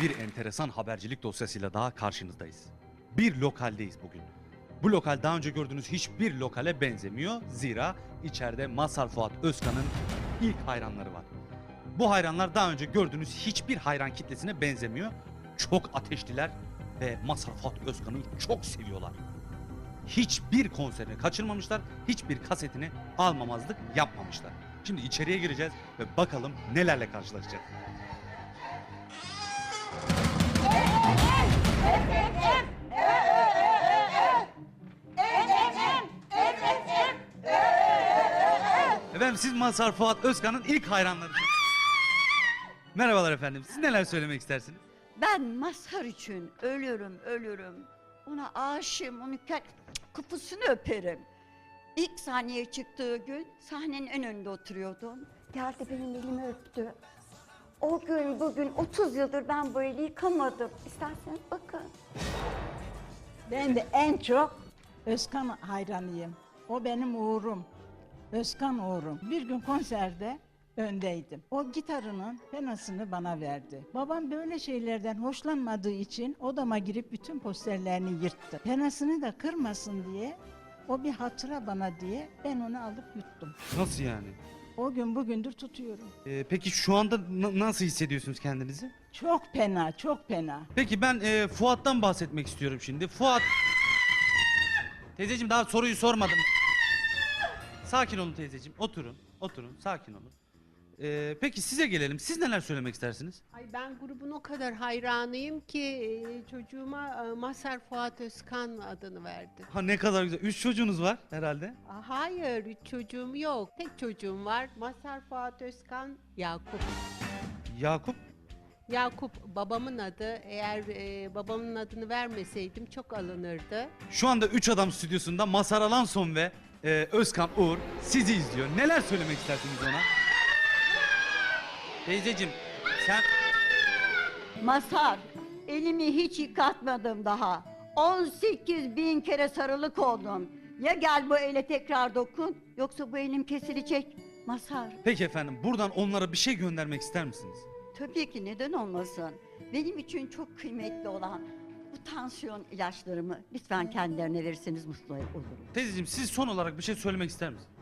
Bir enteresan habercilik dosyasıyla daha karşınızdayız. Bir lokaldeyiz bugün. Bu lokal daha önce gördüğünüz hiçbir lokale benzemiyor. Zira içeride Mazhar Fuat Özkan'ın ilk hayranları var. Bu hayranlar daha önce gördüğünüz hiçbir hayran kitlesine benzemiyor. Çok ateşliler ve Mazhar Fuat Özkan'ı çok seviyorlar. Hiçbir konserini kaçırmamışlar, hiçbir kasetini almamazlık yapmamışlar. Şimdi içeriye gireceğiz ve bakalım nelerle karşılaşacağız. Efendim siz Mazhar Fuat Özkan'ın ilk hayranlarısınız. Merhabalar efendim. Siz neler söylemek istersiniz? Ben Mazhar için ölürüm ölürüm. Ona aşığım, onu ke- kapısını öperim. İlk sahneye çıktığı gün sahnenin en önünde oturuyordum. Geldi benim elimi öptü. O gün bugün 30 yıldır ben bu eli yıkamadım. İsterseniz bakın. Ben de en çok Özkan hayranıyım. O benim uğurum. Özkan uğurum. Bir gün konserde öndeydim. O gitarının penasını bana verdi. Babam böyle şeylerden hoşlanmadığı için odama girip bütün posterlerini yırttı. Penasını da kırmasın diye o bir hatıra bana diye ben onu alıp yuttum. Nasıl yani? O gün bugündür tutuyorum. Ee, peki şu anda na- nasıl hissediyorsunuz kendinizi? Çok pena, çok pena. Peki ben e, Fuat'tan bahsetmek istiyorum şimdi. Fuat... Teyzeciğim daha soruyu sormadım. Sakin olun teyzeciğim. Oturun. Oturun. Sakin olun. Ee, peki size gelelim. Siz neler söylemek istersiniz? Ay ben grubun o kadar hayranıyım ki e, çocuğuma e, Mazhar Fuat Özkan adını verdi. Ha ne kadar güzel. Üç çocuğunuz var herhalde. Aa, Hayır, üç çocuğum yok. Tek çocuğum var. Mazhar Fuat Özkan, Yakup. Yakup. Yakup babamın adı. Eğer e, babamın adını vermeseydim çok alınırdı. Şu anda üç adam stüdyosunda Masar Alanson ve e, Özkan Uğur sizi izliyor. Neler söylemek istersiniz ona? Teyzeciğim sen... Mazhar, elimi hiç yıkatmadım daha. 18 bin kere sarılık oldum. Ya gel bu ele tekrar dokun, yoksa bu elim kesilecek. Mazhar, Peki efendim buradan onlara bir şey göndermek ister misiniz? tabii ki neden olmasın. Benim için çok kıymetli olan bu tansiyon ilaçlarımı lütfen kendilerine verirseniz mutlu olurum. Teyzeciğim siz son olarak bir şey söylemek ister misiniz?